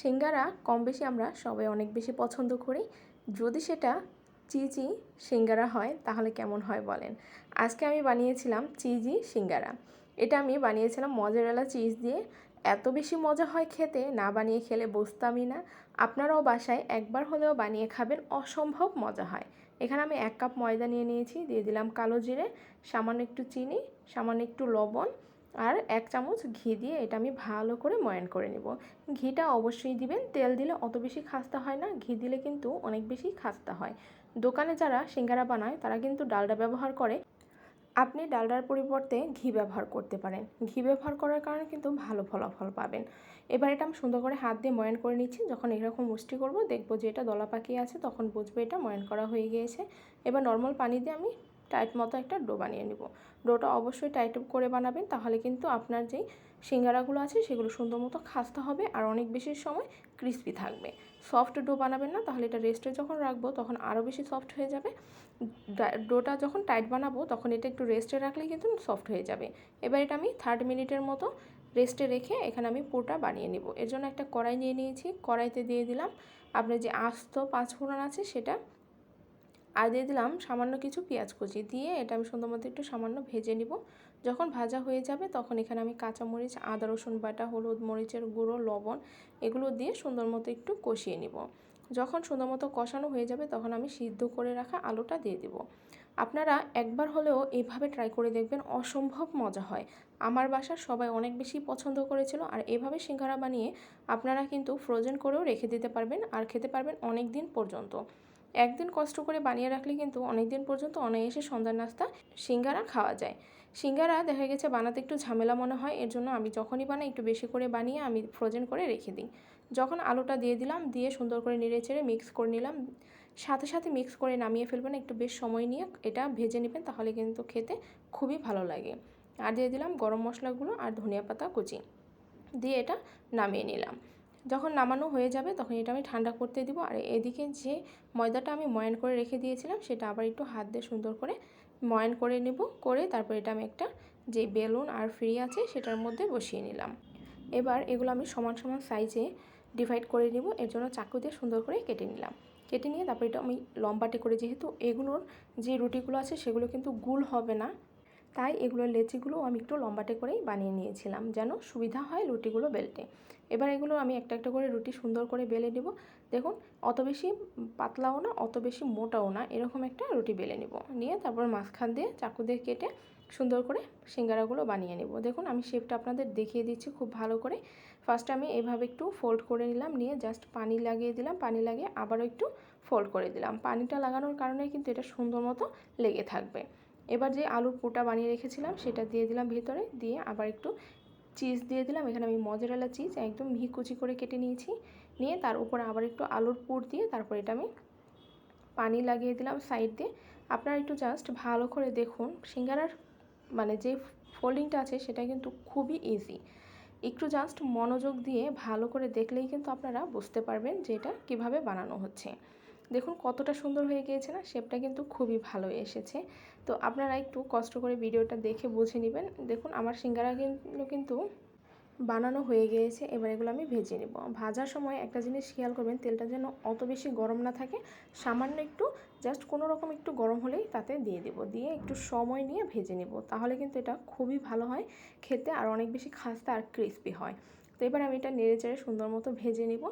সিঙ্গারা কম বেশি আমরা সবাই অনেক বেশি পছন্দ করি। যদি সেটা চিজি সিঙ্গারা হয়, তাহলে কেমন হয় বলেন? আজকে আমি বানিয়েছিলাম চিজি সিঙ্গারা। এটা আমি বানিয়েছিলাম মজারেলা চিজ দিয়ে। এত বেশি মজা হয় খেতে, না বানিয়ে খেলে বসতামই না। আপনারাও বাসায় একবার হলেও বানিয়ে খাবেন, অসম্ভব মজা হয়। এখানে আমি এক কাপ ময়দা নিয়ে নিয়েছি, দিয়ে দিলাম কালো জিরে, সামান্য একটু চিনি, সামান্য একটু লবণ আর এক চামচ ঘি দিয়ে এটা আমি ভালো করে ময়ান করে নেব। ঘিটা অবশ্যই দিবেন, তেল দিলে অত বেশি খাস্তা হয় না, ঘি দিলে কিন্তু অনেক বেশি খাস্তা হয়। দোকানে যারা সিঙ্গারা বানায়, তারা কিন্তু ডালডা ব্যবহার করে। আপনি ডালডার পরিবর্তে ঘি ব্যবহার করতে পারেন। ঘি ব্যবহার করার কারণে কিন্তু ভালো ফলাফল পাবেন। এবার এটা আমি সুন্দর করে হাত দিয়ে ময়ান করে নিচ্ছি। যখন এরকম মুষ্টি করব, দেখব যে এটা দলা পাকিয়ে আছে, তখন বুঝব এটা ময়ান করা হয়ে গিয়েছে। এবার নর্মাল পানি দিয়ে আমি টাইট মতো একটা ডো বানিয়ে নেব। ডোটা অবশ্যই টাইট করে বানাবেন, তাহলে কিন্তু আপনার যেই সিঙ্গারাগুলো আছে সেগুলো সুন্দর মতো খাস্তা হবে আর অনেক বেশি সময় ক্রিস্পি থাকবে। সফট ডো বানাবেন না, তাহলে এটা রেস্টে যখন রাখব তখন আরও বেশি সফট হয়ে যাবে। ডোটা যখন টাইট বানাবো তখন এটা একটু রেস্টে রাখলেই কিন্তু সফট হয়ে যাবে। এবার এটা আমি থার্ড মিনিটের মতো রেস্টে রেখে এখানে আমি পুরোটা বানিয়ে নেব। এর জন্য একটা কড়াই নিয়ে নিয়েছি, কড়াইতে দিয়ে দিলাম আপনার যে আস্ত পাঁচ ফোড়ন আছে সেটা আর দিয়ে দিলাম সামান্য কিছু পেঁয়াজ কুচি। দিয়ে এটা আমি সুন্দর মতো একটু সামান্য ভেজে নিব। যখন ভাজা হয়ে যাবে তখন এখানে আমি কাঁচামরিচ, আদা, রসুন বাটা, হলুদ মরিচের গুঁড়ো, লবণ এগুলো দিয়ে সুন্দর মতো একটু কষিয়ে নিব। যখন সুন্দর মতো কষানো হয়ে যাবে তখন আমি সিদ্ধ করে রাখা আলুটা দিয়ে দিব। আপনারা একবার হলেও এইভাবে ট্রাই করে দেখবেন অসম্ভব মজা হয়। আমার বাসার সবাই অনেক বেশি পছন্দ করেছিল আর এভাবে সিঙ্গারা বানিয়ে আপনারা কিন্তু ফ্রোজেন করেও রেখে দিতে পারবেন আর খেতে পারবেন অনেক দিন পর্যন্ত। একদিন কষ্ট করে বানিয়ে রাখলে কিন্তু অনেক দিন পর্যন্ত অনায়াসে সন্ধ্যার নাস্তা সিঙ্গারা খাওয়া যায়। সিঙ্গারা দেখা গেছে বানাতে একটু ঝামেলা মনে হয়, এর জন্য আমি যখনই বানাই একটু বেশি করে বানিয়ে আমি ফ্রোজেন করে রেখে দিই। যখন আলুটা দিয়ে দিলাম, দিয়ে সুন্দর করে নেড়ে চেড়ে মিক্স করে নিলাম। সাথে সাথে মিক্স করে নামিয়ে ফেলবেন একটু বেশ সময় নিয়ে, এটা ভেজে নেবেন তাহলে কিন্তু খেতে খুবই ভালো লাগে। আর দিয়ে দিলাম গরম মশলাগুলো আর ধনিয়া পাতা কুচি। দিয়ে এটা নামিয়ে নিলাম। যখন নামানো হয়ে যাবে তখন এটা আমি ঠান্ডা করতে দিব। আর এদিকে যে ময়দাটা আমি ময়ান করে রেখে দিয়েছিলাম সেটা আবার একটু হাত দিয়ে সুন্দর করে ময়ান করে নেব। করে তারপর এটা আমি একটা যে বেলুন আর ফ্রি আছে সেটার মধ্যে বসিয়ে নিলাম। এবার এগুলো আমি সমান সমান সাইজে ডিভাইড করে নেব। এর জন্য চাকু দিয়ে সুন্দর করে কেটে নিলাম। কেটে নিয়ে তারপর এটা আমি লম্বাটে করে যেহেতু এগুলোর যে রুটিগুলো আছে সেগুলো কিন্তু গুল হবে না। তাই এগুলোর লেচিগুলো আমি একটু লম্বাটে করেই বানিয়ে নিয়েছিলাম যেন সুবিধা হয় রুটিগুলো বেলতে। এবার এগুলো আমি একটা একটা করে রুটি সুন্দর করে বেলে নেব। দেখুন, অত বেশি পাতলাও না, অত বেশি মোটাও না, এরকম একটা রুটি বেলে নেব। নিয়ে তারপর মাঝখান দিয়ে চাকু দিয়ে কেটে সুন্দর করে সিঙ্গারাগুলো বানিয়ে নেব। দেখুন, আমি শেপটা আপনাদের দেখিয়ে দিচ্ছি খুব ভালো করে। ফার্স্ট আমি এভাবে একটু ফোল্ড করে নিলাম, নিয়ে জাস্ট পানি লাগিয়ে দিলাম, পানি লাগিয়ে আবারও একটু ফোল্ড করে দিলাম। পানিটা লাগানোর কারণে কিন্তু এটা সুন্দর মতো লেগে থাকবে। এবার যে আলুর পোটা বানিয়ে রেখেছিলাম, সেটা দিয়ে দিলাম ভেতরে, দিয়ে আবার একটু চিজ দিয়ে দিলাম। এখানে আমি মজারালা চিজ একদম মিহি কুচি করে কেটে নিয়েছি। নিয়ে তার উপরে আবার একটু আলুর পুর দিয়ে তারপর এটা আমি পানি লাগিয়ে দিলাম সাইড দিয়ে। আপনারা একটু জাস্ট ভালো করে দেখুন, সিঙ্গারার মানে যে ফোল্ডিংটা আছে, সেটা কিন্তু খুবই ইজি একটু জাস্ট মনোযোগ দিয়ে ভালো করে দেখলেই কিন্তু আপনারা বুঝতে পারবেন যে এটা কীভাবে বানানো হচ্ছে। দেখুন কতটা সুন্দর হয়ে গিয়েছে না শেপটা কিন্তু খুবই ভালো এসেছে। তো আপনারা একটু কষ্ট করে ভিডিওটা দেখে বুঝে নেবেন। দেখুন, আমার সিঙ্গারাগুলো কিন্তু বানানো হয়ে গিয়েছে। এবার এগুলো আমি ভেজে নেব। ভাজার সময় একটা জিনিস খেয়াল করবেন, তেলটা যেন অত বেশি গরম না থাকে। সামান্য একটু, জাস্ট কোনো রকম একটু গরম হলেই তাতে দিয়ে দেব। দিয়ে একটু সময় নিয়ে ভেজে নেব। তাহলে কিন্তু এটা খুবই ভালো হয়, খেতে আর অনেক বেশি খাস্তা আর ক্রিস্পি হয়। তো এবার আমি এটা নেড়ে চেড়ে সুন্দর মতো ভেজে নেব।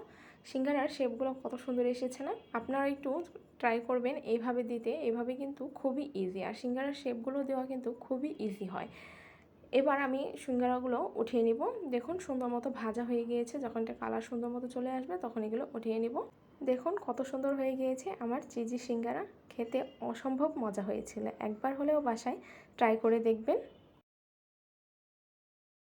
সিঙ্গারার শেপগুলো কত সুন্দর এসেছে না? আপনারা একটু ট্রাই করবেন এইভাবে দিতে। এভাবে কিন্তু খুবই ইজি আর সিঙ্গারার শেপগুলো দেওয়া কিন্তু খুবই ইজি হয়। এবার আমি সিঙ্গারাগুলো উঠিয়ে নিব। দেখুন, সুন্দর মতো ভাজা হয়ে গিয়েছে। যখন এটা কালার সুন্দর মতো চলে আসবে, তখন এগুলো উঠিয়ে নিব। দেখুন, কত সুন্দর হয়ে গিয়েছে আমার চিজি সিঙ্গারা। খেতে অসম্ভব মজা হয়েছিল। একবার হলেও বাসায় ট্রাই করে দেখবেন।